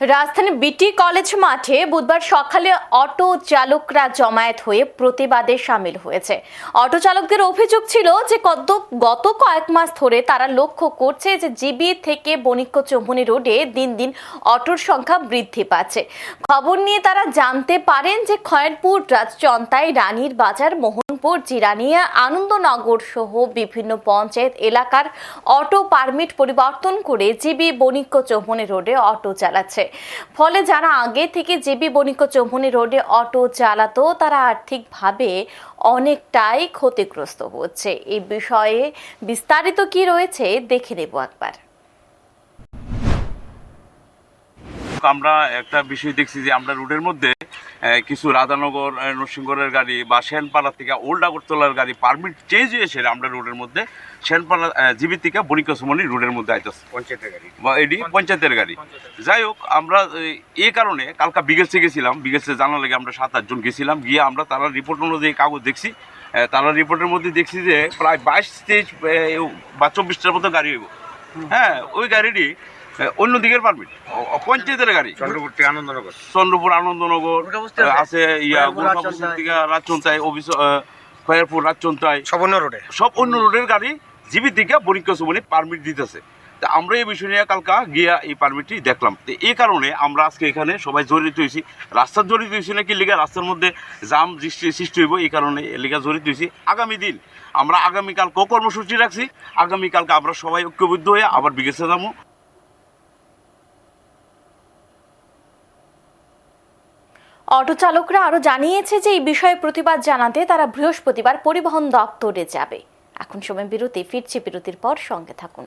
রাজধানী বিটি কলেজ মাঠে বুধবার সকালে অটো চালকরা জমায়েত হয়ে প্রতিবাদে সামিল হয়েছে। অটো চালকদের অভিযোগ ছিল যে গত গত কয়েক মাস ধরে তারা লক্ষ্য করছে যে জিবি থেকে বণিক্য চৌমুনি রোডে দিন দিন অটোর সংখ্যা বৃদ্ধি পাচ্ছে। খবর নিয়ে তারা জানতে পারেন যে খয়েরপুর, রাজচন্তাই, রানীর বাজার, মোহনপুর, জিরানিয়া, আনন্দনগর সহ বিভিন্ন পঞ্চায়েত এলাকার অটো পারমিট পরিবর্তন করে জিবি বণিক্য চৌমুনি রোডে অটো চালাচ্ছে। ফলে যারা আগে থেকে জেবি বণিক চৌমুনি রোডে অটো চালাতো, তারা আর্থিকভাবে অনেকটাই ক্ষতিগ্রস্ত হচ্ছে। এই বিষয়ে বিস্তারিত কি রয়েছে, দেখে নেব একবার। আমরা একটা বিষয় দেখছি যে আমরা রোডের মধ্যে কিছু রাধানগর নরসিংগড়ের গাড়ি বা সেনপাড়া থেকে ওল্ড আগরতলার গাড়ি পারমিট চেঞ্জ হয়েছে আমরা রোডের মধ্যে সেনপাড়া জিবি থেকে বণিকসমণি রোডের মধ্যে আইতেছে পঞ্চায়েতের গাড়ি। বা এটি পঞ্চায়েতের গাড়ি। যাই হোক আমরা এই, কারণে কালকা বিগেসে গেছিলাম বিগেসে জানার লাগে আমরা সাত আটজন গেছিলাম গিয়ে আমরা তারা রিপোর্ট অনুযায়ী কাগজ দেখছি। তারা রিপোর্টের মধ্যে দেখছি যে প্রায় বাইশ তেইশ বা চব্বিশটার মতো গাড়ি হইব। হ্যাঁ ওই গাড়িটি অন্য দিকের পারমিট পঞ্চায়েতের গাড়ি। চন্দ্রপুর থেকে আনন্দনগর। চন্দ্রপুর আনন্দনগর আছে? ইয়া থেকে রাজচন্তায় অফিস খয়েরপুর রাজচন্তায় সবর্ণ রোডে। সব অন্য রোডের গাড়ি জিবি থেকে পরীক্ষা সুমনি পারমিট দিতেছে। তা আমরা এই বিষয় নিয়ে কালকা গিয়া এই পারমিটটি দেখলাম। তো এই কারণে আমরা আজকে এখানে সবাই জড়িত হয়েছি। রাস্তার জড়িত হয়েছি নাকি লিগা? রাস্তার মধ্যে জাম সৃষ্টি সৃষ্টি হইব এই কারণে লিগা জড়িত হয়েছি। আগামী দিন আমরা আগামীকালকেও কর্মসূচি রাখছি। আগামীকালকে আমরা সবাই ঐক্যবদ্ধ হয়ে আবার বিগেছে যাব। অটো চালকরা আরও জানিয়েছে যে এই বিষয়ে প্রতিবাদ জানাতে তারা বৃহস্পতিবার পরিবহন দপ্তরে যাবে। এখন সময় বিরতি, ফিরছে বিরতির পর সঙ্গে থাকুন।